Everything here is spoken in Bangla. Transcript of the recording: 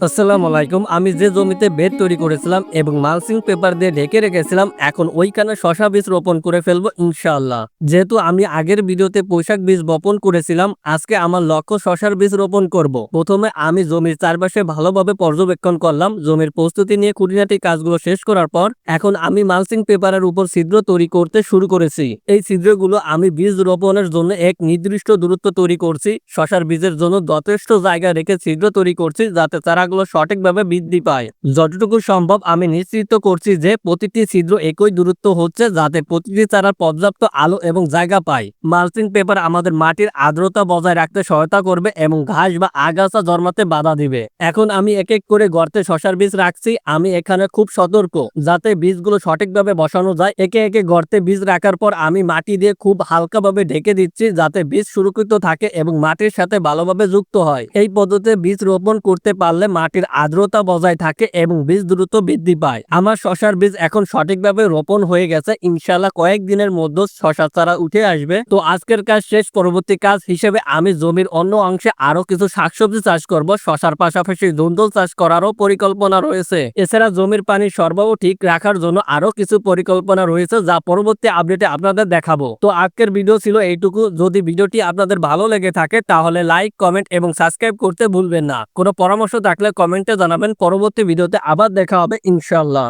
আসসালামু আলাইকুম। আমি যে জমিতে বেড তৈরি করেছিলাম এবং মালসিং পেপার দিয়ে ঢেকে রেখেছিলাম, এখন ওইখানে শশা বীজ রোপণ করে ফেলব ইনশাআল্লাহ। যেহেতু আমি আগের ভিডিওতে পোশাক বীজ বপন করেছিলাম, আজকে আমার লক্ষ্য শশার বীজ রোপণ করব। প্রথমে আমি জমির চারপাশে ভালোভাবে পর্যবেক্ষণ করলাম, জমির প্রস্তুতি নিয়ে খুঁটিনাটি কাজগুলো শেষ করার পর, এখন আমি মালসিং পেপারের উপর ছিদ্র তৈরি করতে শুরু করেছি। এই ছিদ্রগুলো আমি বীজ রোপণের জন্য এক নির্দিষ্ট দূরত্ব তৈরি করছি, শশার বীজের জন্য যথেষ্ট জায়গা রেখে ছিদ্র তৈরি করছি, যাতে চারাগুলো সঠিকভাবে বৃদ্ধি পায়। যতটুকু সম্ভব আমি নিশ্চিত করছি যে প্রতিটি ছিদ্র একই দূরত্ব হচ্ছে যাতে প্রতিটি চারার পর্যাপ্ত আলো এবং জায়গা পায়। মালচিং পেপার আমাদের মাটির আর্দ্রতা বজায় রাখতে সহায়তা করবে এবং ঘাস বা আগাছা জন্মাতে বাধা দিবে। এখন আমি এক এক করে গর্তে শশার বীজ রাখছি, আমি এখানে খুব সতর্ক, যাতে বীজগুলো সঠিকভাবে বসানো যায়। একে একে গর্তে বীজ রাখার পর আমি মাটি দিয়ে খুব হালকাভাবে ঢেকে দিচ্ছি যাতে বীজ সুরক্ষিত থাকে এবং মাটির সাথে ভালোভাবে যুক্ত হয়। এই পদ্ধতিতে বীজ রোপণ করতে পারলে মাটির আর্দ্রতা বজায় থাকে এবং বীজ দ্রুত বৃদ্ধি পায়। আমার শশার বীজ এখন সঠিকভাবে রোপণ হয়ে গেছে। ইনশাল্লাহ কয়েকদিনের মধ্যে শশা চারা উঠে আসবে। তো আজকের কাজ শেষ। পরবর্তী কাজ হিসেবে আমি জমির অন্য অংশে আরও কিছু শাকসবজি চাষ করব। শশার পাশাপাশি ধুন্দল চাষ করারও পরিকল্পনা রয়েছে। এছাড়া জমির পানি সরবরাহ ঠিক রাখার জন্য আরও কিছু পরিকল্পনা রয়েছে যা পরবর্তী আপডেটে আপনাদের দেখাবো। তো আজকের ভিডিও ছিল এইটুকু। যদি ভিডিওটি আপনাদের ভালো লেগে থাকে তাহলে লাইক, কমেন্ট এবং সাবস্ক্রাইব করতে ভুলবেন না। কোনো পরামর্শ থাকলে কমেন্টে জানাবেন। পরবর্তী ভিডিওতে আবার দেখা হবে ইনশাল্লাহ